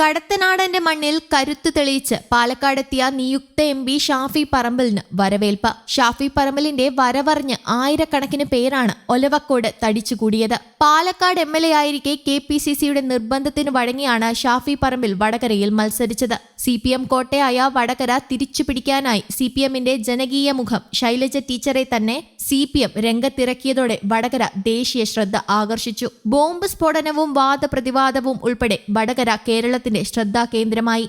കടത്തനാടന്റെ മണ്ണിൽ കരുത്ത് തെളിയിച്ച് പാലക്കാടെത്തിയ നിയുക്ത എം പി ഷാഫി പറമ്പലിന് വരവേൽപ്പ്. ഷാഫി പറമ്പലിന്റെ വരവറിഞ്ഞ് ആയിരക്കണക്കിന് പേരാണ് ഒലവക്കോട് തടിച്ചുകൂടിയത്. പാലക്കാട് എം എൽ എ ആയിരിക്കെ കെ പി സി സിയുടെ നിർബന്ധത്തിന് വഴങ്ങിയാണ് ഷാഫി പറമ്പിൽ വടകരയിൽ മത്സരിച്ചത്. സി പി എം കോട്ടയായ വടകര തിരിച്ചുപിടിക്കാനായി സി പി എമ്മിന്റെ ജനകീയ മുഖം ശൈലജ ടീച്ചറെ തന്നെ സി പി എം രംഗത്തിറക്കിയതോടെ വടകര ദേശീയ ശ്രദ്ധ ആകർഷിച്ചു. ബോംബ് സ്ഫോടനവും വാദപ്രതിവാദവും ഉൾപ്പെടെ വടകര കേരളത്തിന്റെ ശ്രദ്ധാകേന്ദ്രമായി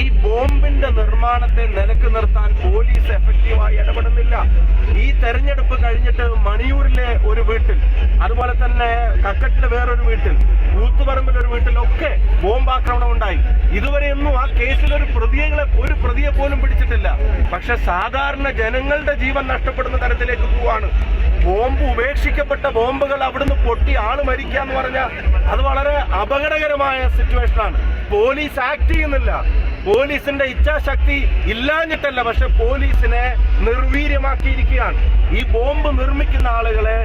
ഈ ബോംബിന്റെ നിർമ്മാണത്തെ നിലയ്ക്ക് നിർത്താൻ പോലീസ് എഫക്റ്റീവായി ഇടപെടുന്നില്ല. ഈ തെരഞ്ഞെടുപ്പ് കഴിഞ്ഞിട്ട് മണിയൂരിലെ ഒരു വീട്ടിൽ അതുപോലെ തന്നെ കക്കട്ടിലെ വേറൊരു വീട്ടിൽ കൂത്തുപറമ്പിലെ ഒരു വീട്ടിലൊക്കെ ബോംബാക്രമണം ഉണ്ടായി. ഇതുവരെയൊന്നും ആ കേസിൽ ഒരു പ്രതികളെ ഒരു പ്രതിയെ പോലും പിടിച്ചിട്ടില്ല. പക്ഷെ സാധാരണ ജനങ്ങളുടെ ജീവൻ നഷ്ടപ്പെടുന്ന തരത്തിലേക്ക് പോവാണ്. ബോംബ് ഉപേക്ഷിക്കപ്പെട്ട ബോംബുകൾ അവിടുന്ന് പൊട്ടി ആൾ മരിക്കുക എന്ന് പറഞ്ഞാൽ അത് വളരെ അപകടകരമായ സിറ്റുവേഷനാണ് പോലീസ് ആക്ട് ചെയ്യുന്നില്ല. പോലീസിന്റെ ഇച്ഛാശക്തി ഇല്ലാഞ്ഞിട്ടല്ല പക്ഷെ പോലീസിനെ നിർവീര്യമാക്കിയിരിക്കുകയാണ്. ഈ ബോംബ് നിർമ്മിക്കുന്ന ആളുകളെ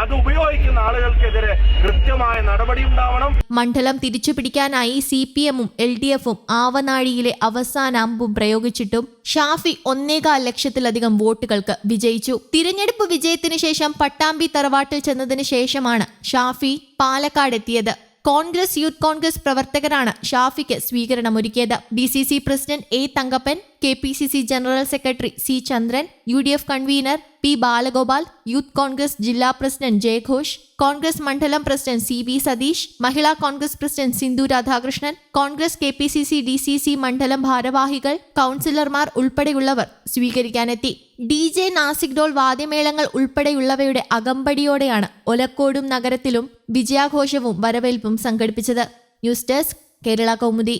അത് ഉപയോഗിക്കുന്ന ആളുകൾക്കെതിരെ കൃത്യമായ നടപടി ഉണ്ടാവണം. മണ്ഡലം തിരിച്ചുപിടിക്കാനായി സി പി എമ്മും എൽ ഡി എഫും ആവനാഴിയിലെ അവസാന അമ്പും പ്രയോഗിച്ചിട്ടും ഷാഫി ഒന്നേകാൽ ലക്ഷത്തിലധികം വോട്ടുകൾക്ക് വിജയിച്ചു. തിരഞ്ഞെടുപ്പ് വിജയത്തിന് ശേഷം പട്ടാമ്പി തറവാട്ടിൽ ചെന്നതിന് ശേഷമാണ് ഷാഫി പാലക്കാടെത്തിയത്. കോൺഗ്രസ് യൂത്ത് കോൺഗ്രസ് പ്രവർത്തകരാണ് ഷാഫിക്ക് സ്വീകരണമൊരുക്കിയത്. D C C president A Thankappan K P C C general secretary C Chandran U D F convener P Balagopal youth Congress ജില്ലാ പ്രസിഡന്റ് ജയഘോഷ് കോൺഗ്രസ് മണ്ഡലം president C V Satheesh Mahila Congress president Sindhu Radhakrishnan Congress K P C C D C C മണ്ഡലം ഭാരവാഹികൾ കൗൺസിലർമാർ ഉൾപ്പെടെയുള്ളവർ സ്വീകരിക്കാനെത്തി. D J Nasik dhol വാദ്യമേളങ്ങൾ ഉൾപ്പെടെയുള്ളവയുടെ അകമ്പടിയോടെയാണ് ഒലക്കോടും നഗരത്തിലും വിജയാഘോഷവും വരവേൽപ്പും സംഘടിപ്പിച്ചത്. News desk Kerala Kaumudi.